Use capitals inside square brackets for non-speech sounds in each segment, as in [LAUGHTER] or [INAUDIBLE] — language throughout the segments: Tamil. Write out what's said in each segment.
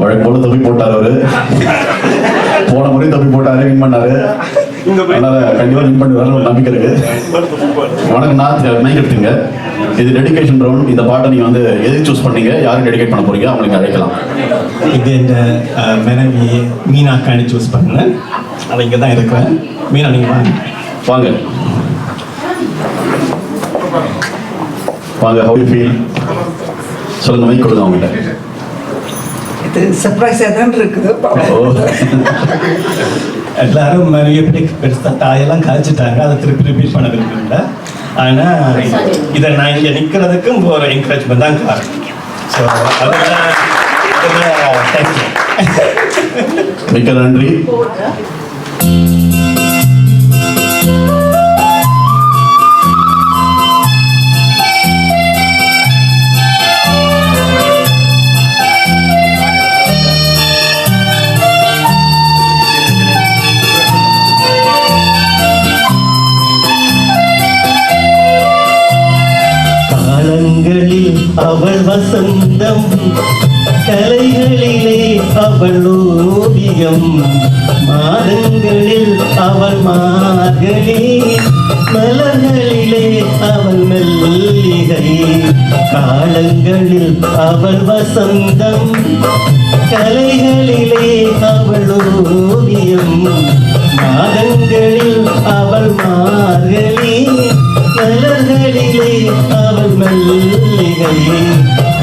வழக்கம் போல தப்பி போட்டார் அவரு. போன முறை தப்பி போட்டாரு வின் பண்ணாரு. அதனால கண்டிப்பா வின் பண்ணுவாரு ஒரு நம்பிக்கை இருக்கு. வணக்கம் நான் மைக் எடுத்துங்க இது டெடிகேஷன் ரவுண்ட் இந்த பாட்டை நீங்க வந்து எதுக்கு சூஸ் பண்ணீங்க? யாருக்கு டெடிகேட் பண்ண போறீங்க? அவங்களுக்கு அழைக்கலாம். இது என் மனைவி மீனாக்காண்டி சூஸ் பண்ணேன் அவள் இங்கே தான் இருக்கிறேன். மீனா நீங்கள் வாங்க. வாங்க. வாங்க ஹவு ஃபீல் சொல்லுங்க மைக் கொடுங்க அவங்ககிட்ட. இது சர்ப்ரைஸாக தான் இருக்குது. எல்லாரும் பற்றி பெருசாக தாயெல்லாம் கழிச்சிட்டாங்க அதை திருப்பி ரிப்பீட் பண்ண விரும்பல ஆனால் இதை நான் இங்கே நிற்கிறதுக்கும் ஒரு என்கரேஜ்மெண்ட் தான் காரணம். ஸோ அதெல்லாம் தேங்க்யூ மிக்க நன்றி. அவள் வசந்தம் கலைகளிலே அவள் ஓவியம். மாதங்களில் அவள் மார்கழி மலர்களிலே அவள் மெல்லிகை. காலங்களில் அவள் வசந்தம் கலைகளிலே அவள் ஓவியம். மாதங்களில்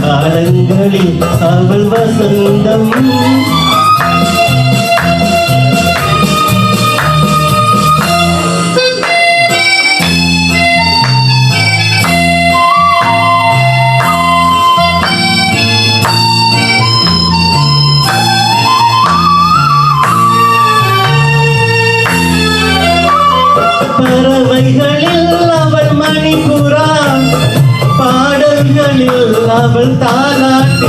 காலங்களில் அவள் வசந்தம். அவள் தாலாட்டு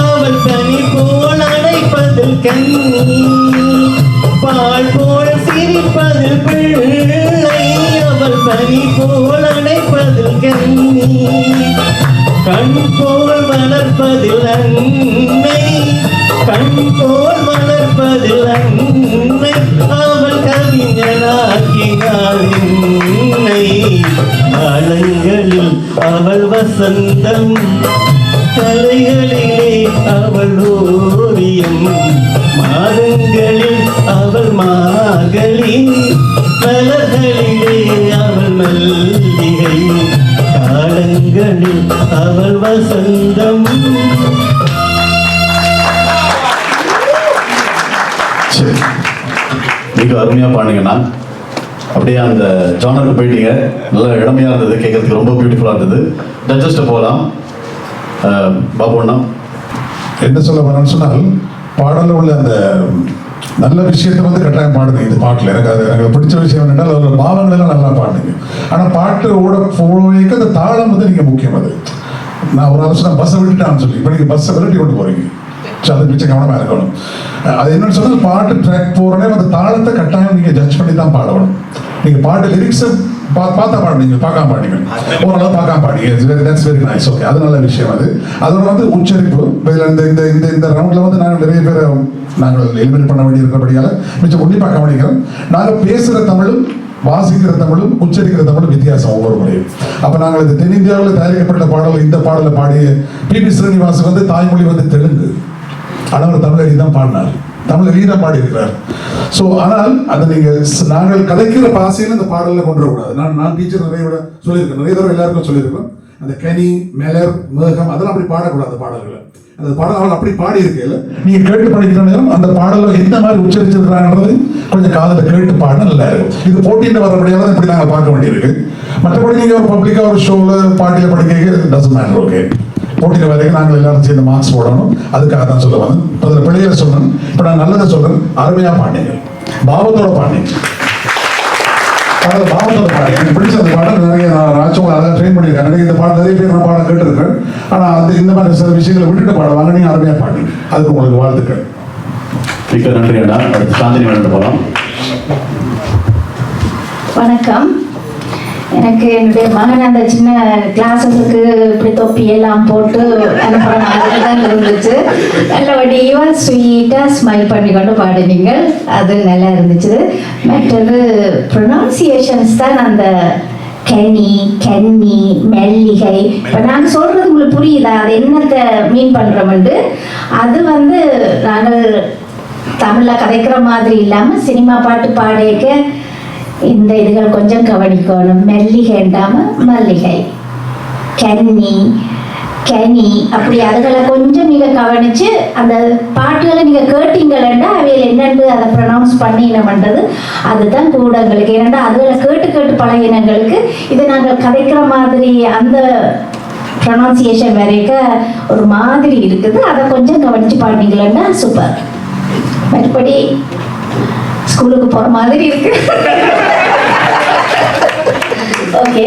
அவள் தனி போல் அணைப்பதில் கண்ணி பால் போல் சிரிப்பது பிள்ளை அவள் தனி போல் அணைப்பதில் கண்ணி கண் போல் வளர்ப்பதில் அன்னை கண் போல் வளர்ப்பதில் அன்னை அவள் கவிஞனாக்கினாள் என்னை மாலங்களில் அவள் வசந்தம். கலைகளிலே அவள் ஓவியம். மாதங்களில் அவள் மாகளி மலர்களிலே அவள் மல்லிகை. காலங்களில் அவள் வசந்தம். மிக அருமையா பாடுங்கண்ணா. அப்படியே அந்த ஜானருக்கு போயிட்டீங்க நல்ல இடமையாக இருந்தது கேட்கறதுக்கு ரொம்ப பியூட்டிஃபுல்லாக இருந்தது. ஜட்ஜஸ்ட்டு போகலாம் அஹ், பாபு அண்ணா. என்ன சொல்ல வரேன்னு சொன்னால் பாடலில் உள்ள அந்த நல்ல விஷயத்தை வந்து கட்டாயம் பாடுங்க இந்த பாட்டில். எனக்கு அது எனக்கு பிடிச்ச விஷயம் என்னென்னா அதில் பாவங்களெல்லாம் நல்லா பாடுங்க ஆனால் பாட்டு ஓட போய்க்கு அந்த தாளம் வந்து நீங்கள் முக்கியம் அது. நான் ஒரு அவசரம் பஸ்ஸை விட்டுட்டான்னு சொல்லி இப்போ நீங்கள் பஸ்ஸை விரட்டி கொண்டு போகிறீங்க ஸோ கவனமாக இருக்கணும். அது என்னன்னு சொன்னால் பாட்டு ட்ராக் போகிறோன்னே அந்த தாளத்தை கட்டாயம் நீங்கள் ஜட்ஜ் பண்ணி தான் பாடணும். நீங்கள் பாட்டு லிரிக்ஸை பா பார்த்தா பாடுனீங்க பார்க்காம பாடுனீங்க ஓரளவு பார்க்காம பாடுங்க. தட்ஸ் வெரி நைஸ் ஓகே அது நல்ல விஷயம் அது. அதோட வந்து உச்சரிப்பு இதில் இந்த இந்த இந்த இந்த ரவுண்டில் வந்து நாங்கள் நிறைய பேர் நாங்கள் எலிமினேட் பண்ண வேண்டி இருக்கிறபடியால மிச்சம் உன்னிப்பாக கவனிக்கிறோம். நாங்கள் பேசுகிற தமிழும் வாசிக்கிற தமிழும் உச்சரிக்கிற தமிழும் வித்தியாசம் ஒவ்வொரு முறையும். அப்போ நாங்கள் இந்த தென்னிந்தியாவில் தயாரிக்கப்பட்ட பாடல் இந்த பாடலை பாடிய பி. பி. ஸ்ரீனிவாஸ் வந்து தாய்மொழி வந்து தெலுங்கு. அவர் தமிழ் எழுதி தான் பாடினார். தமிழ் எழுதி பாடி பாடியிருக்கிறார். ஸோ ஆனால் அதை நீங்கள் நாங்கள் கதைக்கிற பாசையில் இந்த பாடலில் கொண்டு வரக்கூடாது நான் நான் டீச்சர் நிறைய விட சொல்லியிருக்கேன். நிறைய தடவை எல்லாருக்கும் சொல்லியிருக்கேன் அந்த கனி மேலர் மேகம் அதெல்லாம் அப்படி பாடக்கூடாது அந்த பாடல்களை. அந்த பாடல் அவள் அப்படி பாடி இருக்கையில் நீங்க கேட்டு படிக்கிற நேரம் அந்த பாடல எந்த மாதிரி உச்சரிச்சிருக்கிறாங்கன்றது கொஞ்சம் காதல கேட்டு பாட நல்லா இருக்கும் இது போட்டின்னு வரபடியால இப்படி நாங்கள் பார்க்க வேண்டியிருக்கு. மற்றபடி நீங்கள் ஒரு பப்ளிக்காக ஒரு ஷோல பாட்டியில் படிக்க டசன் மேட்டர் ஓகே போட்டியில் வரைக்கும் நாங்கள் எல்லாரும் சேர்ந்து மார்க்ஸ் போடணும். அதுக்காக தான் சொல்ல வந்தேன். இப்போ அதில் பிள்ளைகளை சொல்றேன் இப்போ நான் நல்லதை சொல்றேன். அருமையா பாடினீங்க பாவத்தோட பாடினீங்க அதாவது பாவத்தோட பாடி எனக்கு பிடிச்ச அந்த பாடம் நிறைய நான் ராஜ்சவங்க அதான் ட்ரெயின் பண்ணியிருக்கேன். நிறைய இந்த பாடம் நிறைய பேர் நான் பாடம் கேட்டிருக்கேன். ஆனால் அந்த இந்த மாதிரி சில விஷயங்களை விட்டுட்டு பாடுவாங்க. நீங்கள் அருமையாக பாடுங்க அதுக்கு உங்களுக்கு வாழ்த்துக்கள். மிக்க நன்றி அண்ணா அடுத்து சாந்தினி போகலாம். வணக்கம். எனக்கு என்னுடைய மகன் அந்த சின்ன கிளாஸஸுக்கு இப்படி தொப்பி எல்லாம் போட்டு அனுப்புற மாதிரி தான் இருந்துச்சு. நல்ல வடிவாக ஸ்வீட்டாக ஸ்மைல் பண்ணிக்கொண்டு பாடினீங்க அது நல்லா இருந்துச்சு. மற்றது ப்ரொனவுன்சியேஷன்ஸ் தான் அந்த கனி கன்னி மெல்லிகை. இப்போ நாங்கள் சொல்கிறது உங்களுக்கு புரியுதா? அது என்னத்தை மீன் பண்ணுறோம்ண்டு அது வந்து நாங்கள் தமிழில் கதைக்கிற மாதிரி இல்லாமல் சினிமா பாட்டு பாடேக்க இந்த இதுகள் கொஞ்சம் கவனிக்கணும் மெல்லிகைண்டாம மல்லிகை கன்னி கனி அப்படி அதுகளை கொஞ்சம் நீங்க கவனிச்சு அந்த பாட்டுகளை நீங்க கேட்டீங்களா அவையில் என்னென்று அதை ப்ரொனவுன்ஸ் பண்ணினமன்றது அதுதான் கூட எங்களுக்கு ஏன்னா அதுகளை கேட்டு கேட்டு பழகினங்களுக்கு இதை நாங்கள் கதைக்கிற மாதிரி அந்த ப்ரொனவுன்சியேஷன் வரைக்கும் ஒரு மாதிரி இருக்குது. அதை கொஞ்சம் கவனிச்சு பாடினீங்களா சூப்பர் மற்றபடி ஸ்கூலுக்கு போகிற மாதிரி இருக்கு. [LAUGHS] ஓகே